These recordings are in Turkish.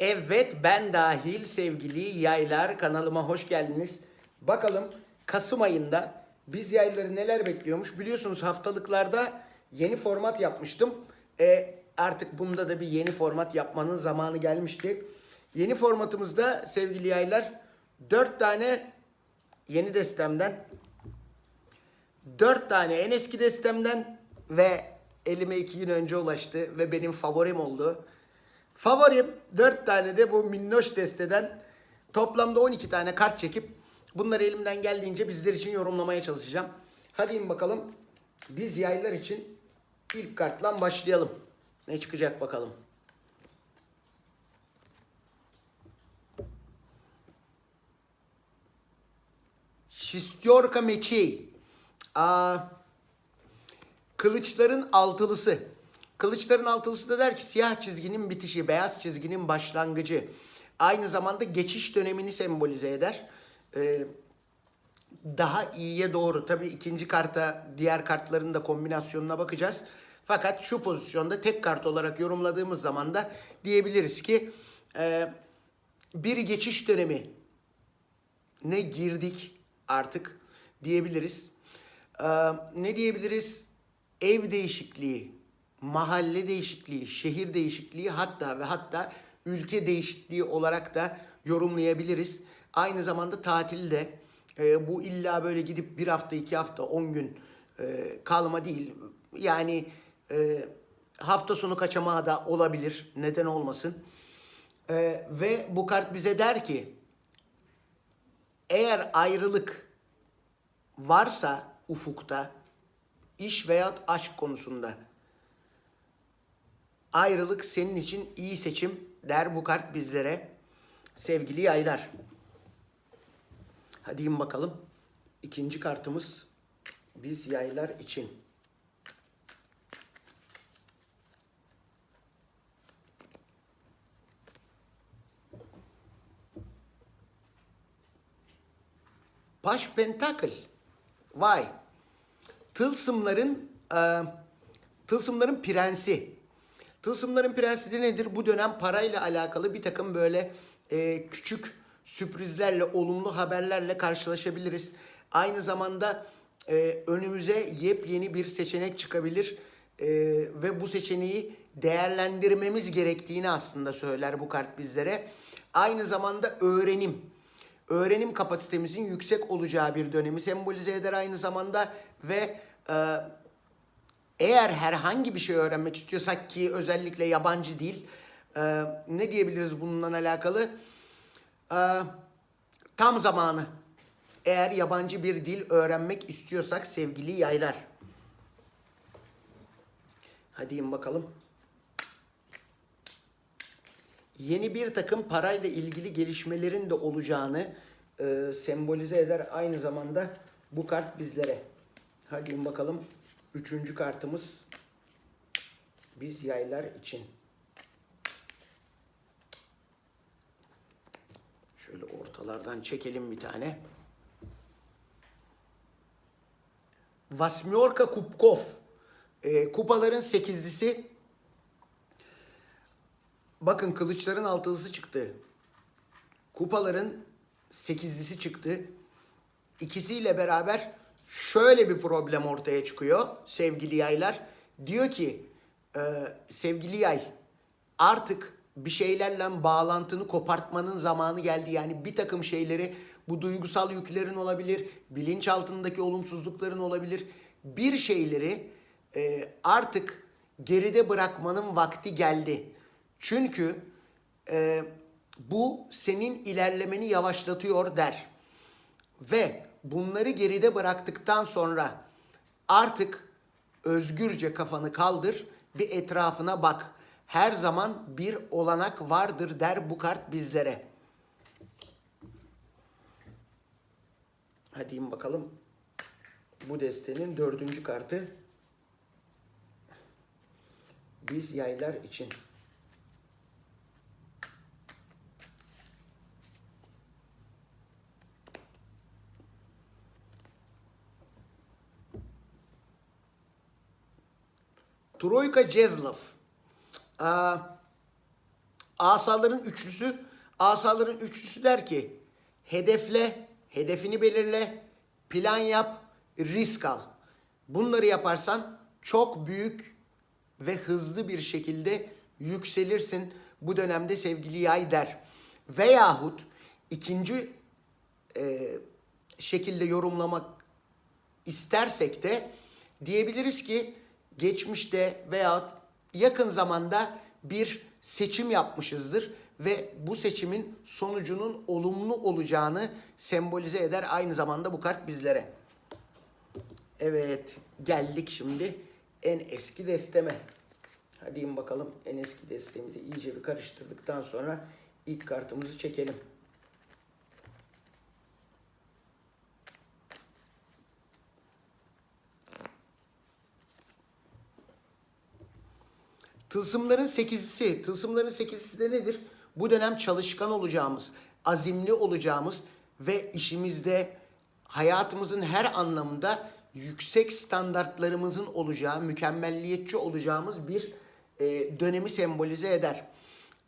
Evet ben dahil sevgili yaylar kanalıma hoş geldiniz. Bakalım Kasım ayında biz yayları neler bekliyormuş? Biliyorsunuz haftalıklarda yeni format yapmıştım. E, artık bunda da bir yeni format yapmanın zamanı gelmişti. Yeni formatımızda sevgili yaylar 4 tane yeni destemden 4 tane en eski destemden ve elime 2 gün önce ulaştı ve benim favorim oldu. Favorim 4 tane de bu minnoş desteden toplamda 12 tane kart çekip bunları elimden geldiğince bizler için yorumlamaya çalışacağım. Hadi in bakalım. Biz yaylar için ilk kartla başlayalım. Ne çıkacak bakalım. Şistyorka Meçi. Aa, Kılıçların altılısı. Kılıçların altılısı da der ki siyah çizginin bitişi, beyaz çizginin başlangıcı. Aynı zamanda geçiş dönemini sembolize eder. Ee, daha iyiye doğru. Tabii ikinci karta diğer kartların da kombinasyonuna bakacağız. Fakat şu pozisyonda tek kart olarak yorumladığımız zaman da diyebiliriz ki e, bir geçiş dönemi ne girdik artık diyebiliriz. Ee, ne diyebiliriz? Ev değişikliği, mahalle değişikliği, şehir değişikliği hatta ve hatta ülke değişikliği olarak da yorumlayabiliriz. Aynı zamanda tatilde e, bu illa böyle gidip bir hafta, iki hafta, on gün e, kalma değil. Yani e, hafta sonu kaçamağı da olabilir. Neden olmasın? E, ve bu kart bize der ki eğer ayrılık varsa ufukta iş veya aşk konusunda ayrılık senin için iyi seçim der bu kart bizlere sevgili yaylar. Hadi in bakalım. İkinci kartımız biz yaylar için. Paş Pentacle. Vay. Tılsımların e, tılsımların prensi. Tılsımların prensi de nedir? Bu dönem parayla alakalı bir takım böyle e, küçük sürprizlerle, olumlu haberlerle karşılaşabiliriz. Aynı zamanda e, önümüze yepyeni bir seçenek çıkabilir E, ve bu seçeneği değerlendirmemiz gerektiğini aslında söyler bu kart bizlere. Aynı zamanda öğrenim öğrenim kapasitemizin yüksek olacağı bir dönemi sembolize eder aynı zamanda ve e, eğer herhangi bir şey öğrenmek istiyorsak ki özellikle yabancı dil e, ne diyebiliriz bununla alakalı? E, tam zamanı. Eğer yabancı bir dil öğrenmek istiyorsak sevgili yaylar. Hadi in bakalım. Yeni bir takım parayla ilgili gelişmelerin de olacağını e, sembolize eder aynı zamanda bu kart bizlere. Hadi in bakalım. Üçüncü kartımız biz yaylar için. Şöyle ortalardan çekelim bir tane. Vasmyorka Kupkov. E, kupaların sekizlisi. Bakın kılıçların altılısı çıktı. Kupaların sekizlisi çıktı. İkisiyle beraber şöyle bir problem ortaya çıkıyor sevgili yaylar. Diyor ki e, sevgili yay artık bir şeylerle bağlantını kopartmanın zamanı geldi. Yani bir takım şeyleri bu duygusal yüklerin olabilir, bilinç altındaki olumsuzlukların olabilir. Bir şeyleri e, artık geride bırakmanın vakti geldi. Çünkü e, bu senin ilerlemeni yavaşlatıyor der. Ve bunları geride bıraktıktan sonra artık özgürce kafanı kaldır, bir etrafına bak. Her zaman bir olanak vardır der bu kart bizlere. Hadi in bakalım. Bu destenin dördüncü kartı. Biz yaylar için. Troika Cezlov. Asaların üçlüsü, asaların üçlüsü der ki hedefle, hedefini belirle, plan yap, risk al. Bunları yaparsan çok büyük ve hızlı bir şekilde yükselirsin bu dönemde sevgili yay der. Veyahut ikinci e, şekilde yorumlamak istersek de diyebiliriz ki geçmişte veya yakın zamanda bir seçim yapmışızdır ve bu seçimin sonucunun olumlu olacağını sembolize eder aynı zamanda bu kart bizlere. Evet, geldik şimdi en eski desteme. Hadi bakalım en eski destemizi iyice bir karıştırdıktan sonra ilk kartımızı çekelim. Tılsımların sekizisi, tılsımların sekizisi de nedir? Bu dönem çalışkan olacağımız, azimli olacağımız ve işimizde hayatımızın her anlamda yüksek standartlarımızın olacağı, mükemmelliyetçi olacağımız bir e, dönemi sembolize eder.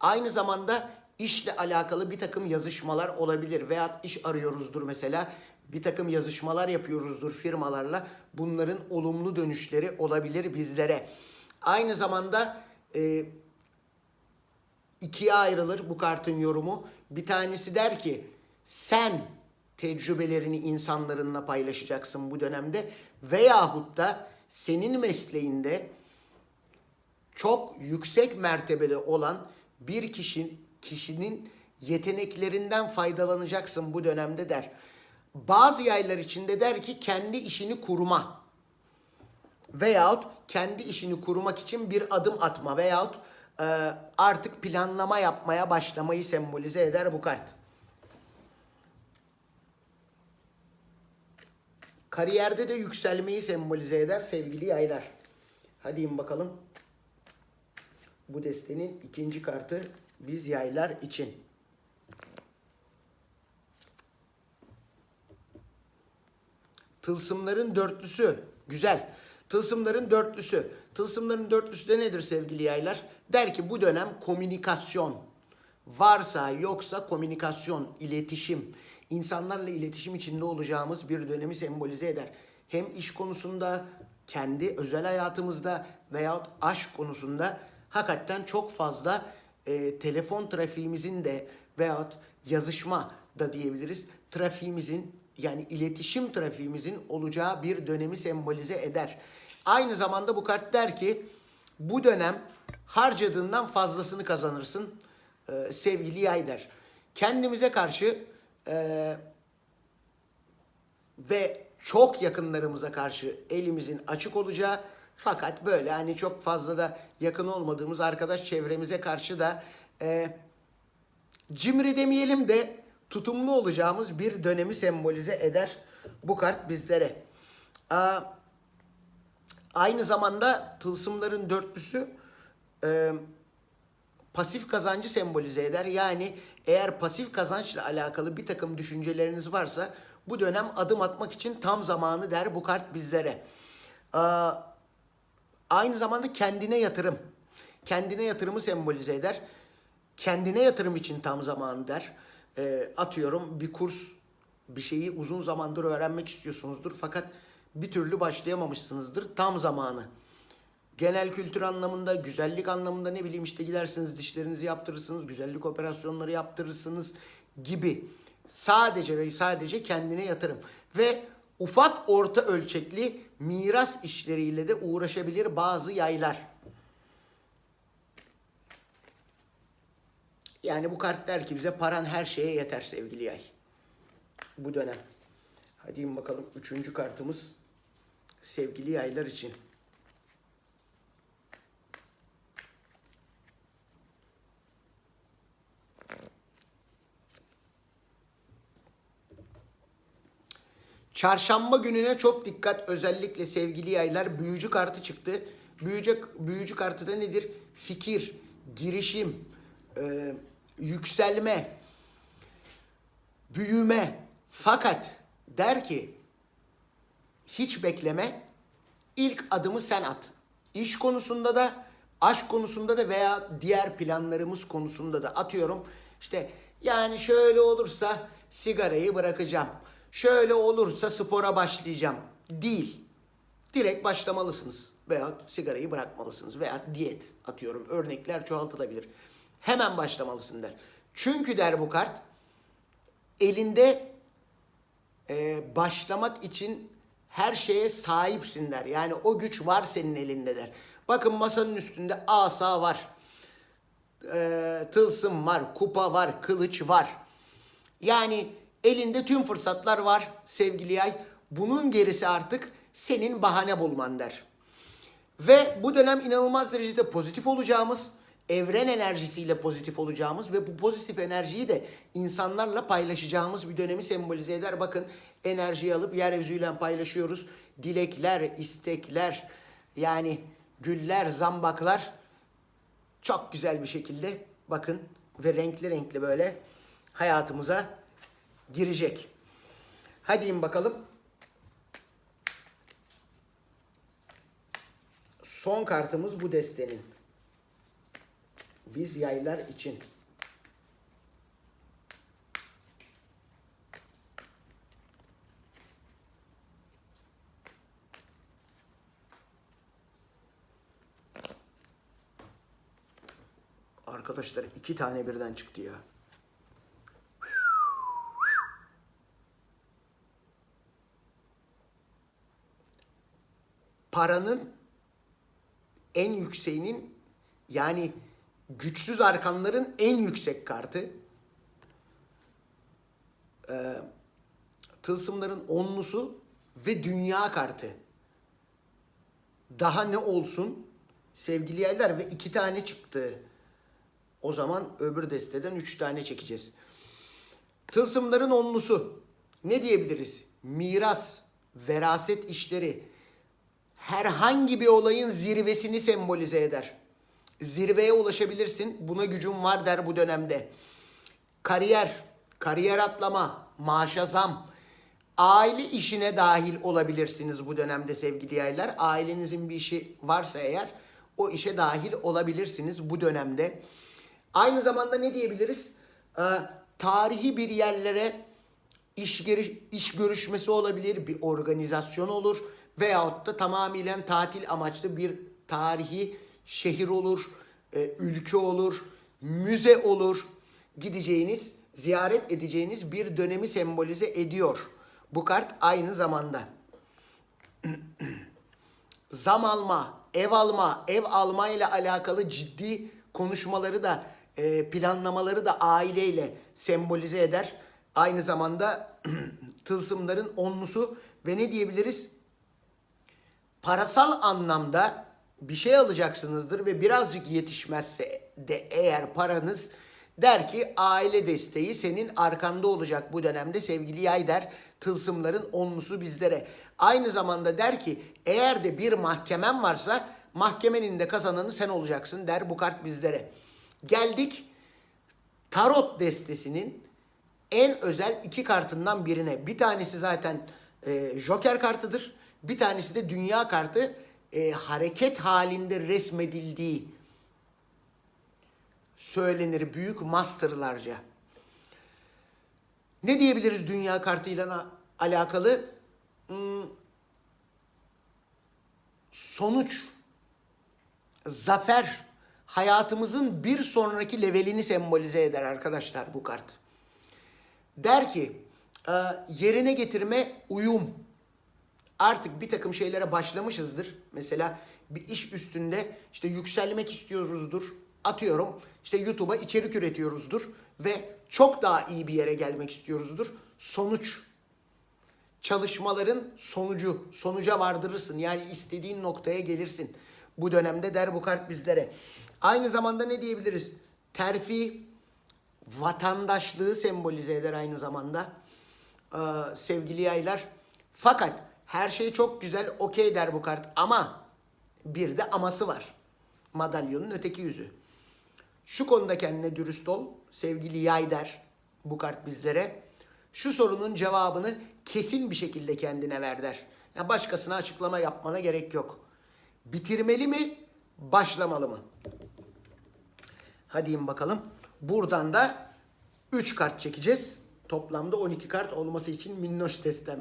Aynı zamanda işle alakalı bir takım yazışmalar olabilir veya iş arıyoruzdur mesela. Bir takım yazışmalar yapıyoruzdur firmalarla. Bunların olumlu dönüşleri olabilir bizlere. Aynı zamanda e, ikiye ayrılır bu kartın yorumu. Bir tanesi der ki sen tecrübelerini insanlarınla paylaşacaksın bu dönemde veyahut da senin mesleğinde çok yüksek mertebede olan bir kişi, kişinin yeteneklerinden faydalanacaksın bu dönemde der. Bazı yaylar içinde der ki kendi işini kurma veyahut kendi işini kurmak için bir adım atma veyahut e, artık planlama yapmaya başlamayı sembolize eder bu kart. Kariyerde de yükselmeyi sembolize eder sevgili yaylar. Hadi bakalım. Bu destenin ikinci kartı biz yaylar için. Tılsımların dörtlüsü. Güzel. Tılsımların dörtlüsü. Tılsımların dörtlüsü de nedir sevgili yaylar? Der ki bu dönem komünikasyon. Varsa yoksa komünikasyon, iletişim. insanlarla iletişim içinde olacağımız bir dönemi sembolize eder. Hem iş konusunda, kendi özel hayatımızda veyahut aşk konusunda hakikaten çok fazla e, telefon trafiğimizin de veyahut yazışma da diyebiliriz. Trafiğimizin yani iletişim trafiğimizin olacağı bir dönemi sembolize eder. Aynı zamanda bu kart der ki bu dönem harcadığından fazlasını kazanırsın e, sevgili yay der. Kendimize karşı e, ve çok yakınlarımıza karşı elimizin açık olacağı fakat böyle hani çok fazla da yakın olmadığımız arkadaş çevremize karşı da e, cimri demeyelim de tutumlu olacağımız bir dönemi sembolize eder bu kart bizlere. Aa, aynı zamanda tılsımların dörtlüsü e, pasif kazancı sembolize eder. Yani eğer pasif kazançla alakalı bir takım düşünceleriniz varsa bu dönem adım atmak için tam zamanı der bu kart bizlere. Aa, aynı zamanda kendine yatırım. Kendine yatırımı sembolize eder. Kendine yatırım için tam zamanı der. Ee, atıyorum bir kurs, bir şeyi uzun zamandır öğrenmek istiyorsunuzdur fakat bir türlü başlayamamışsınızdır. Tam zamanı. Genel kültür anlamında, güzellik anlamında ne bileyim işte gidersiniz dişlerinizi yaptırırsınız, güzellik operasyonları yaptırırsınız gibi. Sadece ve sadece kendine yatırım. Ve ufak orta ölçekli miras işleriyle de uğraşabilir bazı yaylar. Yani bu kart der ki bize paran her şeye yeter sevgili yay. Bu dönem. Hadi bakalım üçüncü kartımız sevgili yaylar için. Çarşamba gününe çok dikkat. Özellikle sevgili yaylar büyücü kartı çıktı. Büyücü, büyücü kartı da nedir? Fikir, girişim, e, yükselme, büyüme. Fakat der ki hiç bekleme. ilk adımı sen at. İş konusunda da Aşk konusunda da veya diğer planlarımız konusunda da atıyorum. İşte yani şöyle olursa sigarayı bırakacağım. Şöyle olursa spora başlayacağım. Değil. Direkt başlamalısınız. Veya sigarayı bırakmalısınız. Veya diyet atıyorum. Örnekler çoğaltılabilir. Hemen başlamalısın der. Çünkü der bu kart elinde e, başlamak için her şeye sahipsin der. Yani o güç var senin elinde der. Bakın masanın üstünde asa var. E, tılsım var, kupa var, kılıç var. Yani elinde tüm fırsatlar var sevgili yay. Bunun gerisi artık senin bahane bulman der. Ve bu dönem inanılmaz derecede pozitif olacağımız, evren enerjisiyle pozitif olacağımız ve bu pozitif enerjiyi de insanlarla paylaşacağımız bir dönemi sembolize eder. Bakın enerjiyi alıp yeryüzüyle paylaşıyoruz. Dilekler, istekler, yani güller, zambaklar çok güzel bir şekilde bakın ve renkli renkli böyle hayatımıza girecek. Hadi in bakalım. Son kartımız bu destenin. Biz yaylar için. Arkadaşlar iki tane birden çıktı ya. Paranın en yükseğinin yani güçsüz arkanların en yüksek kartı. Ee, tılsımların onlusu ve dünya kartı. Daha ne olsun sevgili yerler ve iki tane çıktı. O zaman öbür desteden üç tane çekeceğiz. Tılsımların onlusu. Ne diyebiliriz? Miras, veraset işleri, herhangi bir olayın zirvesini sembolize eder. Zirveye ulaşabilirsin. Buna gücün var der bu dönemde. Kariyer, kariyer atlama, maaşa zam, aile işine dahil olabilirsiniz bu dönemde sevgili yaylar. Ailenizin bir işi varsa eğer o işe dahil olabilirsiniz bu dönemde. Aynı zamanda ne diyebiliriz? Ee, tarihi bir yerlere iş, geri, iş görüşmesi olabilir, bir organizasyon olur veyahut da tamamıyla tatil amaçlı bir tarihi şehir olur, e, ülke olur, müze olur. Gideceğiniz, ziyaret edeceğiniz bir dönemi sembolize ediyor. Bu kart aynı zamanda. Zam alma, ev alma, ev alma ile alakalı ciddi konuşmaları da e, planlamaları da aileyle sembolize eder. Aynı zamanda tılsımların onlusu ve ne diyebiliriz? Parasal anlamda bir şey alacaksınızdır ve birazcık yetişmezse de eğer paranız der ki aile desteği senin arkanda olacak bu dönemde sevgili yay der. Tılsımların onlusu bizlere. Aynı zamanda der ki eğer de bir mahkemen varsa mahkemenin de kazananı sen olacaksın der bu kart bizlere. Geldik tarot destesinin en özel iki kartından birine. Bir tanesi zaten e, Joker kartıdır. Bir tanesi de Dünya kartı e, hareket halinde resmedildiği söylenir büyük masterlarca. Ne diyebiliriz Dünya kartıyla alakalı? Hmm, sonuç, zafer, hayatımızın bir sonraki levelini sembolize eder arkadaşlar bu kart. Der ki e, yerine getirme uyum. Artık bir takım şeylere başlamışızdır. Mesela bir iş üstünde işte yükselmek istiyoruzdur. Atıyorum işte YouTube'a içerik üretiyoruzdur ve çok daha iyi bir yere gelmek istiyoruzdur. Sonuç çalışmaların sonucu, sonuca vardırırsın. Yani istediğin noktaya gelirsin. Bu dönemde der bu kart bizlere. Aynı zamanda ne diyebiliriz? Terfi, vatandaşlığı sembolize eder aynı zamanda. Ee, sevgili yaylar. Fakat her şey çok güzel, okey der bu kart. Ama bir de aması var. Madalyonun öteki yüzü. Şu konuda kendine dürüst ol. Sevgili yay der bu kart bizlere. Şu sorunun cevabını kesin bir şekilde kendine ver der. Yani başkasına açıklama yapmana gerek yok. Bitirmeli mi? başlamalı mı? Hadi bakalım. Buradan da 3 kart çekeceğiz. Toplamda 12 kart olması için minnoş testem.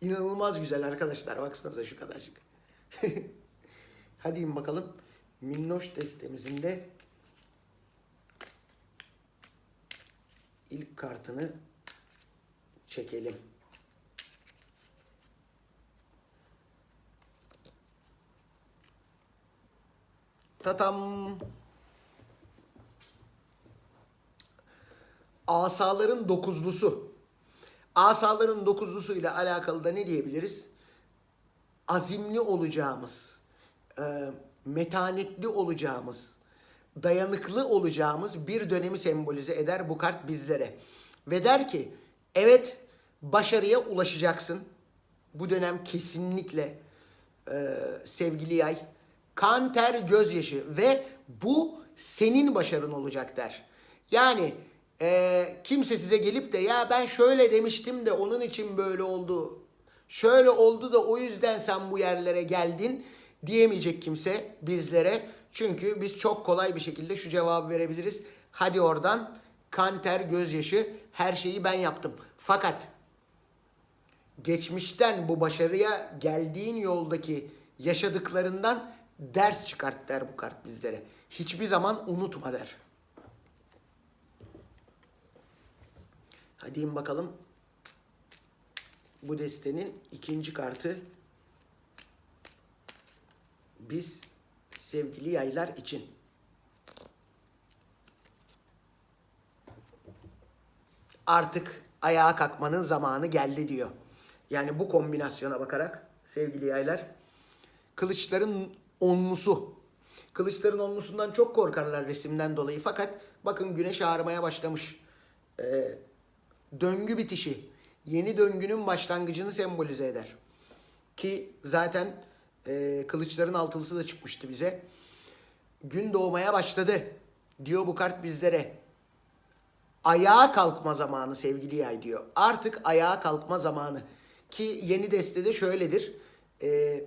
İnanılmaz güzel arkadaşlar. Baksanıza şu kadarcık. Hadi in bakalım. Minnoş testemizin de ilk kartını çekelim. Tatam. Asaların dokuzlusu. Asaların dokuzlusu ile alakalı da ne diyebiliriz? Azimli olacağımız, e, metanetli olacağımız, dayanıklı olacağımız bir dönemi sembolize eder bu kart bizlere. Ve der ki, evet başarıya ulaşacaksın. Bu dönem kesinlikle e, sevgili yay. Kan, ter, gözyaşı ve bu senin başarın olacak der. Yani e, kimse size gelip de ya ben şöyle demiştim de onun için böyle oldu. Şöyle oldu da o yüzden sen bu yerlere geldin diyemeyecek kimse bizlere. Çünkü biz çok kolay bir şekilde şu cevabı verebiliriz. Hadi oradan kan, ter, gözyaşı her şeyi ben yaptım. Fakat geçmişten bu başarıya geldiğin yoldaki yaşadıklarından ders çıkart der bu kart bizlere. Hiçbir zaman unutma der. Hadi in bakalım. Bu destenin ikinci kartı biz sevgili yaylar için. Artık ayağa kalkmanın zamanı geldi diyor. Yani bu kombinasyona bakarak sevgili yaylar kılıçların onlusu. Kılıçların onlusundan çok korkarlar resimden dolayı fakat bakın güneş ağrımaya başlamış. Ee, döngü bitişi, yeni döngünün başlangıcını sembolize eder. Ki zaten e, kılıçların altılısı da çıkmıştı bize. Gün doğmaya başladı diyor bu kart bizlere. Ayağa kalkma zamanı sevgili yay diyor. Artık ayağa kalkma zamanı. Ki yeni destede şöyledir. E,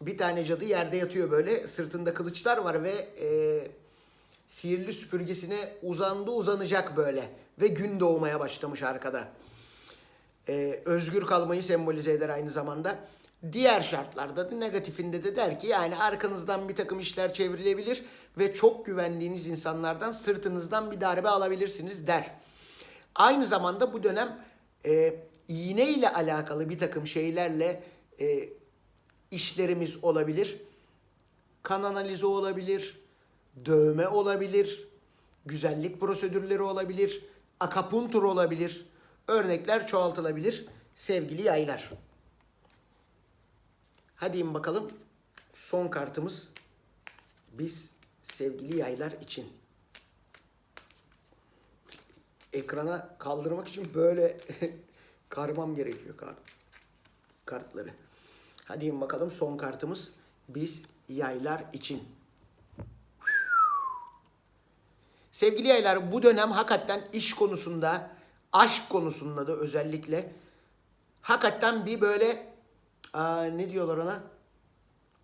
bir tane cadı yerde yatıyor böyle. Sırtında kılıçlar var ve e, sihirli süpürgesine uzandı uzanacak böyle. Ve gün doğmaya başlamış arkada. Ee, özgür kalmayı sembolize eder aynı zamanda. Diğer şartlarda da negatifinde de der ki yani arkanızdan bir takım işler çevrilebilir ve çok güvendiğiniz insanlardan sırtınızdan bir darbe alabilirsiniz der. Aynı zamanda bu dönem e, iğne ile alakalı bir takım şeylerle e, işlerimiz olabilir. Kan analizi olabilir, dövme olabilir, güzellik prosedürleri olabilir, akapuntur olabilir. Örnekler çoğaltılabilir sevgili yaylar. Hadi in bakalım. Son kartımız biz sevgili yaylar için. Ekrana kaldırmak için böyle karmam gerekiyor kart, kartları. Hadi in bakalım son kartımız biz yaylar için. Sevgili yaylar bu dönem hakikaten iş konusunda, aşk konusunda da özellikle hakikaten bir böyle aa, ne diyorlar ona?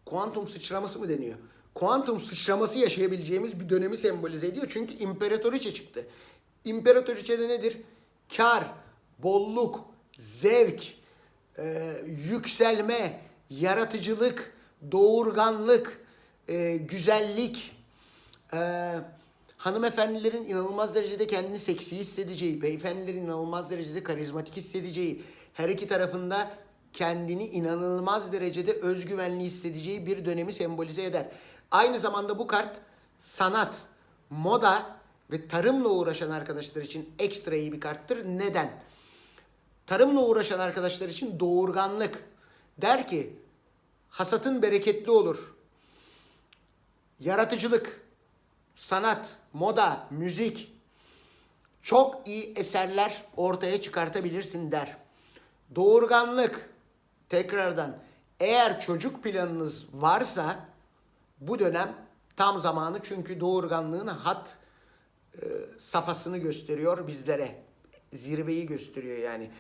Kuantum sıçraması mı deniyor? Kuantum sıçraması yaşayabileceğimiz bir dönemi sembolize ediyor. Çünkü imparatoriçe çıktı. İmparatoriçe'de nedir? Kar, bolluk, zevk, e, yükselme, yaratıcılık, doğurganlık, e, güzellik, e, hanımefendilerin inanılmaz derecede kendini seksi hissedeceği, beyefendilerin inanılmaz derecede karizmatik hissedeceği, her iki tarafında kendini inanılmaz derecede özgüvenli hissedeceği bir dönemi sembolize eder. Aynı zamanda bu kart sanat, moda ve tarımla uğraşan arkadaşlar için ekstra iyi bir karttır. Neden? Tarımla uğraşan arkadaşlar için doğurganlık. Der ki hasatın bereketli olur. Yaratıcılık, sanat, moda, müzik çok iyi eserler ortaya çıkartabilirsin der. Doğurganlık tekrardan eğer çocuk planınız varsa bu dönem tam zamanı çünkü doğurganlığın hat e, safhasını gösteriyor bizlere. Zirveyi gösteriyor yani.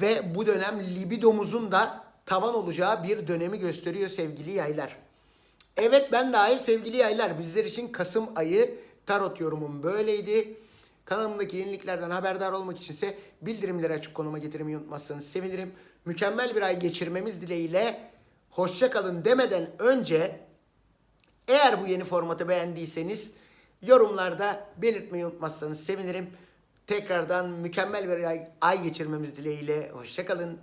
Ve bu dönem libidomuzun da tavan olacağı bir dönemi gösteriyor sevgili yaylar. Evet ben dahil sevgili yaylar. Bizler için Kasım ayı tarot yorumum böyleydi. Kanalımdaki yeniliklerden haberdar olmak içinse bildirimleri açık konuma getirmeyi unutmazsanız sevinirim. Mükemmel bir ay geçirmemiz dileğiyle hoşça kalın demeden önce eğer bu yeni formatı beğendiyseniz yorumlarda belirtmeyi unutmazsanız sevinirim. Tekrardan mükemmel bir ay, ay geçirmemiz dileğiyle hoşça kalın.